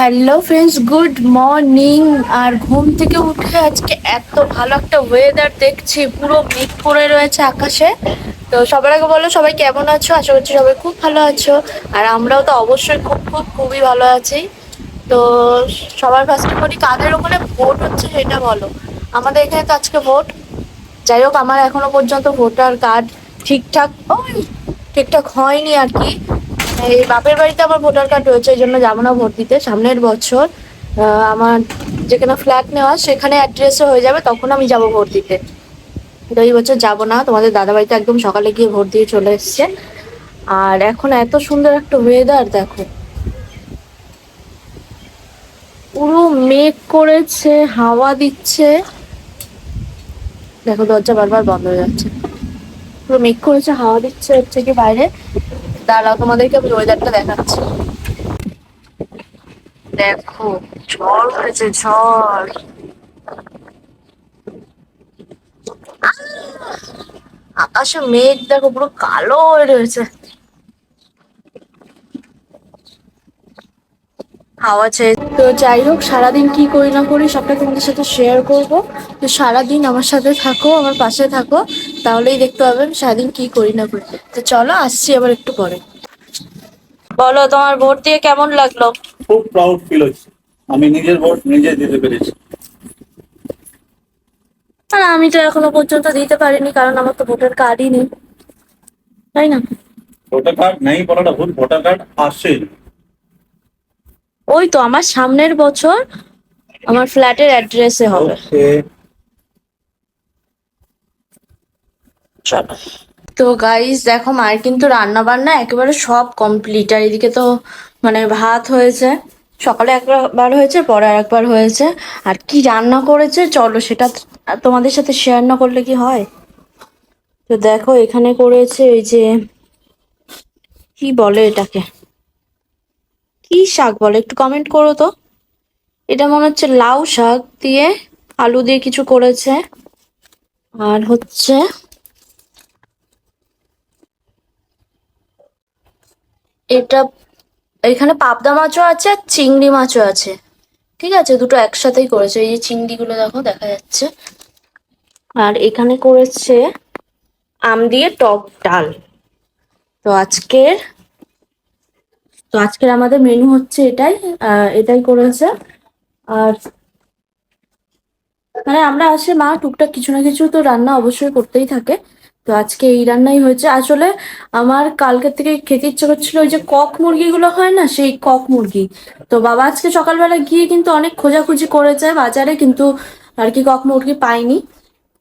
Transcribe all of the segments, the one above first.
Hello friends good morning আর ঘুম থেকে উঠে আজকে এত ভালো একটা ওয়েদার দেখছি। পুরো মেঘ করে রয়েছে আকাশে। তো সবার আগে বলো, সবাই কেমন আছো? আশা করছি সবাই খুব ভালো আছো। আর আমরাও তো অবশ্যই খুব খুব, খুবই ভালো আছি। তো সবার ফার্স্টে বলি, কাদের ওখানে ভোট হচ্ছে সেটা বলো। আমাদের এখানে তো আজকে ভোট যাই হোক, আমার এখনও পর্যন্ত ভোটার কার্ড ঠিকঠাক ঠিকঠাক হয়নি আর কি। এই বাপের বাড়িতে আমার ভোটার কার্ড রয়েছে, এই জন্য যাব না ভোট দিতে। সামনের বছর আমার যেখানে ফ্ল্যাট নেওয়া সেখানে অ্যাড্রেসও হয়ে যাবে, তখন আমি যাব ভোট দিতে। তো এই বছর যাব না, তোমাদের দাদা বাড়িতে একদম সকালে গিয়ে ভোট দিয়ে চলে এসছে। আর এখন এত সুন্দর একটা ওয়েদার দেখো। পুরো মেঘ করেছে, হাওয়া দিচ্ছে। দেখো, দরজা বারবার বন্ধ হয়ে যাচ্ছে। পুরো মেঘ করেছে, হাওয়া দিচ্ছে হচ্ছে কি বাইরে। দাঁড়াও, তোমাদেরকে আমি ওয়েদারটা দেখাচ্ছি। দেখো, ঝড় হয়েছে, ঝড়। আকাশে মেঘ, দেখো, পুরো কালো হয়ে রয়েছে। হাওয়া চেয়ে তো যাই হোক সারাদিন কি করি না করি সবটা তোমাদের সাথে শেয়ার করব। তো সারাদিন আমার সাথে থাকো আমার পাশে থাকো তাহলেই দেখতে পাবেন সারাদিন কি করি না করি। তো চলো আসছি আবার একটু পরে। বলো তোমার ভোট দিয়ে কেমন লাগল? খুব প্রাউড ফিল হচ্ছে আমি নিজের ভোট নিজে দিতে পেরেছি। আর আমি তো এখনও পর্যন্ত দিতে পারিনি কারণ আমার তো ভোটার কার্ডই নেই। তাই না? ভোটার কার্ড নেই বলাটা ভুল ভোটার কার্ড আসছে ওই তো আমার সামনের বছর আমার ফ্ল্যাটের অ্যাড্রেসে হবে। চলো। তো গাইস দেখো মায়ের কিন্তু রান্না বান্না একেবারে সব কমপ্লিট আর এদিকে তো মানে ভাত হয়েছে। সকালে একবার হয়েছে পরে আর একবার হয়েছে। আর কি রান্না করেছে চলো সেটা তোমাদের সাথে শেয়ার না করলে কি হয়? তো দেখো এখানে করেছে এই যে কি বলে এটাকে? কি শাক বলো? একটু কমেন্ট করো তো। এটা মনে হচ্ছে লাউ শাক দিয়ে আলু দিয়ে কিছু করেছে। আর হচ্ছে এটা এখানে পাবদা মাছও আছে আর চিংড়ি মাছও আছে। ঠিক আছে, দুটো একসাথেই করেছে। এই যে চিংড়িগুলো দেখো, দেখা যাচ্ছে। আর এখানে করেছে আম দিয়ে টক ডাল। তো আজকের তো আজকের আমাদের মেনু হচ্ছে এটাই এটাই করেছে। আর মানে আমরা আসে, মা টুকটাক কিছু না কিছু তো রান্না অবশ্যই করতেই থাকে। তো আজকে এই রান্নাই হয়েছে। আসলে আমার কালকের থেকে খেতে ইচ্ছে করছিল ওই যে কক মুরগিগুলো হয় না, সেই কক মুরগি। তো বাবা আজকে সকালবেলা গিয়ে কিন্তু অনেক খোঁজাখুঁজি করেছে বাজারে, কিন্তু আর কি কক মুরগি পাইনি।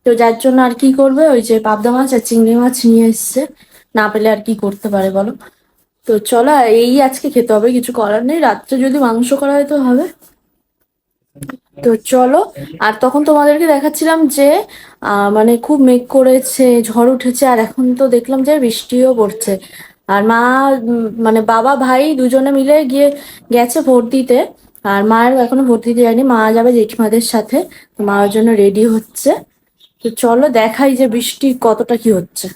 তো যার জন্য আর কি করবে? ওই যে পাবদা মাছ আর চিংড়ি মাছ নিয়ে এসছে। না পেলে আর কি করতে পারে বলো? তো চলো, এই আজকে খেতে হবে, কিছু করার নেই। রাত্রে যদি মাংস করা হয় তো হবে। তো চলো, আর তখন তোমাদেরকে দেখাচ্ছিলাম যে মানে খুব মেঘ করেছে, ঝড় উঠেছে, আর এখন তো দেখলাম যে বৃষ্টিও পড়ছে। আর মা মানে বাবা, ভাই দুজনে মিলে গিয়ে গেছে ভোট দিতে আর মায়ের এখনও ভোট দিতে যায়নি, মা যাবে জেঠিমাদের সাথে। তো মা ওর জন্য রেডি হচ্ছে। তো চলো, দেখাই যে বৃষ্টি কতটা কি হচ্ছে।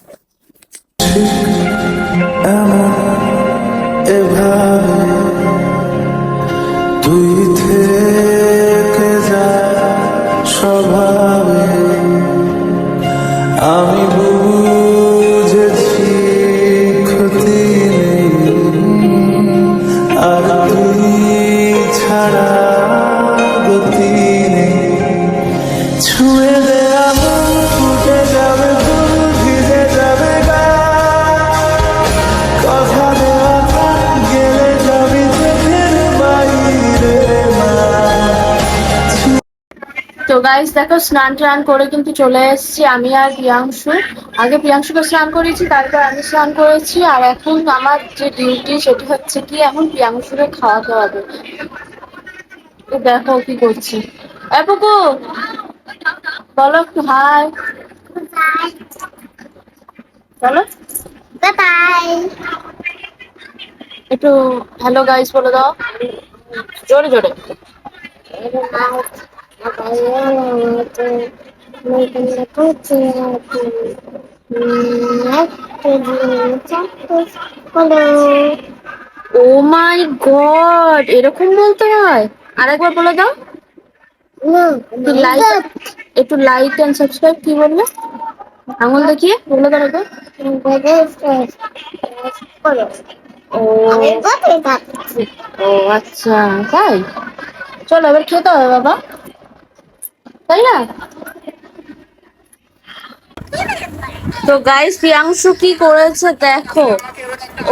আর ছাড়া গতি ছুঁয়ে তো গাইস দেখো স্নান টান করে কিন্তু চলে এসেছি আমি আর প্রিয়াংশু। আগে প্রিয়াংশুকে স্নান করেছি তারপর আমি স্নান করেছি। আর এখন আমার যে ডিউটি সেটা হচ্ছে কি এখন প্রিয়াংশুকে খাওয়াতে হবে। তো দেখো কি করছি। এ পুকু বলো একটু হাই বলো। একটু হ্যালো গাইস বলে দাও। জোরে জোরে। ও মাই গড, এরকম বলতে হয়? আরেকবার বলে দাও। একটু লাইক একটু লাইক এন্ড সাবস্ক্রাইব কি বললে? আঙুল দেখিয়ে বলে দাও একবার। ও। আচ্ছা তাই? চলো, এবার খেতে হবে বাবা। তাই না? তো গাইস প্রিয়াংশু কি করেছে দেখো।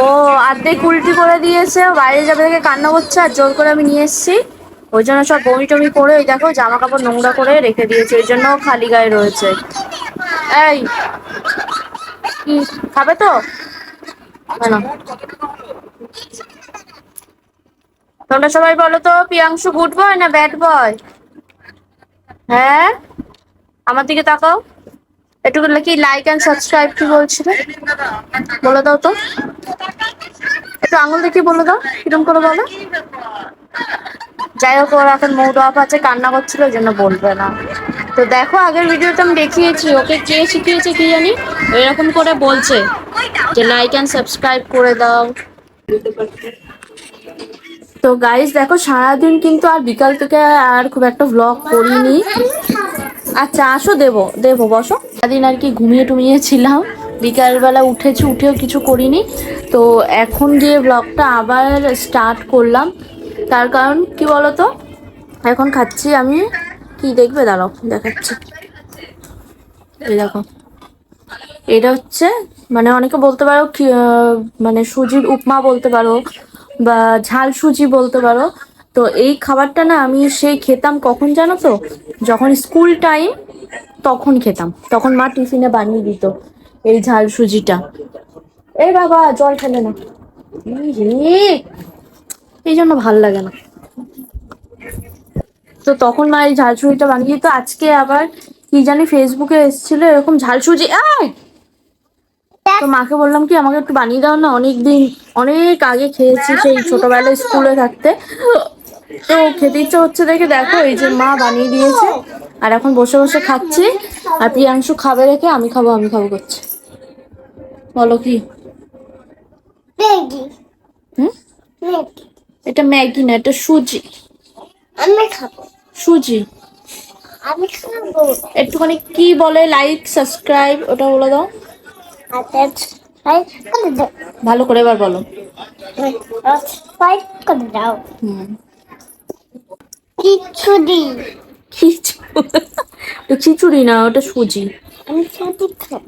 ও আর্ধেক উল্টি করে দিয়েছে বাইরে যাবে থেকে কান্না করছে আর জোর করে আমি নিয়ে এসেছি। ওই জন্য সব বমি টমি করে ওই দেখো জামা কাপড় নোংরা করে রেখে দিয়েছে, ওই জন্য খালি গায়ে রয়েছে। এই, কি, খাবে তো? কেন তোমরা সবাই বলো তো, প্রিয়াংশু গুড বয় না ব্যাড বয় হ্যাঁ? আমার দিকে তাকাও। একটু কি লাইক এন্ড সাবস্ক্রাইব কি বলছিলে? বলে দাও তো। একটু আঙুল দেখি বলে দাও, কিরম করে বলো? যাই হোক, ওর এখন মুড অফ আছে, কান্না করছিল, ওই জন্য বলবে না। তো দেখো, আগের ভিডিওতে আমি দেখিয়েছি, ওকে কে শিখিয়েছে কি জানি? এরকম করে বলছে, যে লাইক এন্ড সাবস্ক্রাইব করে দাও। তো গাইস দেখো, সারাদিন কিন্তু আর বিকাল থেকে আর খুব একটা ব্লগ করিনি। আচ্ছা আসো, দেবো দেবো, বসো। সারাদিন আর কি ঘুমিয়ে টুমিয়ে ছিলাম। বিকালবেলা উঠেছি, উঠেও কিছু করিনি। তো এখন গিয়ে ব্লগটা আবার স্টার্ট করলাম, তার কারণ কি বলতো? এখন খাচ্ছি আমি। কি দেখবে? দাঁড়াও, দেখাচ্ছি। এই দেখো। এটা হচ্ছে মানে অনেকে বলতে পারো মানে সুজির উপমা বলতে পারো। বা ঝাল সুজি বলতে পারো। তো এই খাবারটা না আমি সেই খেতাম কখন জানো তো? যখন স্কুল টাইম, তখন খেতাম। তখন মা টিফিনে বানিয়ে দিত এই ঝাল সুজিটা। এ বাবা, জল খেলে না। এই জন্য ভালো লাগে না। তো তখন মা এই ঝাল সুজিটা বানিয়ে দিত। আজকে আবার কি জানি ফেসবুকে এসেছিল এরকম ঝাল সুজি। এই তো মাকে বললাম কি আমাকে একটু বানিয়ে দাও না অনেক দিন অনেক আগে খেয়েছি সেই ছোটবেলায় স্কুলে থাকতে। তো খেতে ইচ্ছে হচ্ছে দেখে দেখো এই যে মা বানিয়ে দিয়েছে আর এখন বসে বসে খাচ্ছি আর প্রিয়াংশু খাবে রেখে আমি খাব আমি খাব করছে। বলো কি? ম্যাগি। হুম? এটা ম্যাগি না এটা সুজি। আমি খাব। সুজি? আমি খাব। একটুখানি কি বলে লাইক সাবস্ক্রাইব ওটা বলে দাও। ভালো করে এবার বলো। করে দাও খিচুড়ি। খিচুড়ি না ওটা সুজি।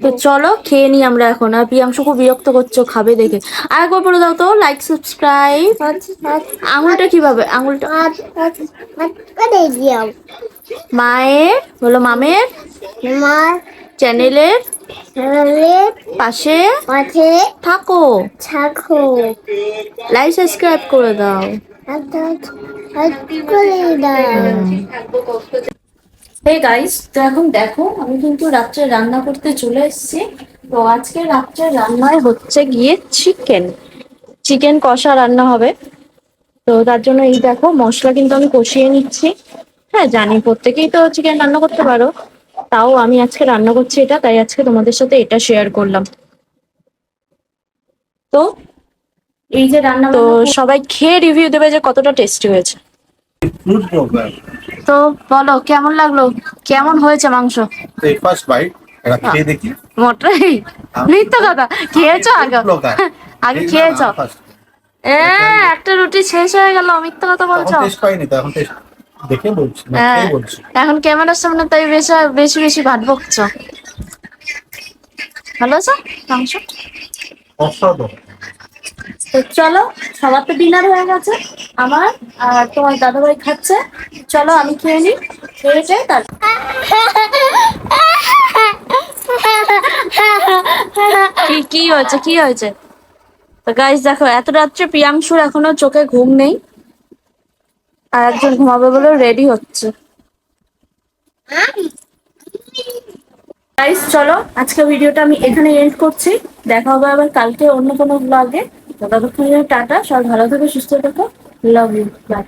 তো চলো খেয়ে নি আমরা এখন। আর প্রিয়াংশু খুব বিরক্ত করছ খাবে দেখে। আর একবার বলে দাও তো লাইক সাবস্ক্রাইব আঙুলটা কীভাবে? আঙুলটা মায়ের বলো মামের? আমার চ্যানেলের পাশে মাঠে থাকো। থাকো। লাইক সাবস্ক্রাইব করে দাও। হে গাইস তো এখন দেখো আমি কিন্তু রাত্রে রান্না করতে চলে এসেছি। তো আজকে রাত্রে রান্নায় হচ্ছে গিয়ে চিকেন চিকেন কষা রান্না হবে। তো তার জন্য এই দেখো মশলা কিন্তু আমি কষিয়ে নিচ্ছি। হ্যাঁ জানি প্রত্যেকেই তো চিকেন রান্না করতে পারো। তাও আমি আজকে রান্না করছি এটা তাই আজকে তোমাদের সাথে এটা শেয়ার করলাম। তো এই যে রান্না তো সবাই খেয়ে রিভিউ দেবে যে কতটা টেস্টি হয়েছে। তো বলো কেমন লাগল? কেমন হয়েছে মাংস? তো এই ফার্স্ট বাইট এটা খেয়ে দেখি। মোটাই। মিথ্যা কথা। খেয়েছো আগে? আগে খেয়েছো? এ একটা রুটি শেষ হয়ে গেল মিথ্যা কথা বলছো? টেস্ট পাইনি তো এখন টেস্ট দেখে বলছি হ্যাঁ এখন ক্যামেরার সামনে তাই বেশি বেশি বেশি ভাত বকছো ভালো আছে মাংস? অসাধারণ তো চলো সবার তো ডিনার হয়ে গেছে। আমার আর তোমার দাদাভাই খাচ্ছে। চলো আমি খেয়ে নিই। খেয়ে যাই তার কি কি হয়েছে কি হয়েছে? তো গাইস দেখো এত রাত্রে প্রিয়াংশুর এখনও চোখে ঘুম নেই। আর একজন ঘুমাবে বলে রেডি হচ্ছে। গাইস চলো আজকে ভিডিওটা আমি এখানে এন্ড করছি। দেখা হবে আবার কালকে অন্য কোনো ব্লগে ততক্ষণ টাটা, সবাই ভালো থেকো, সুস্থ থেকো। Love you by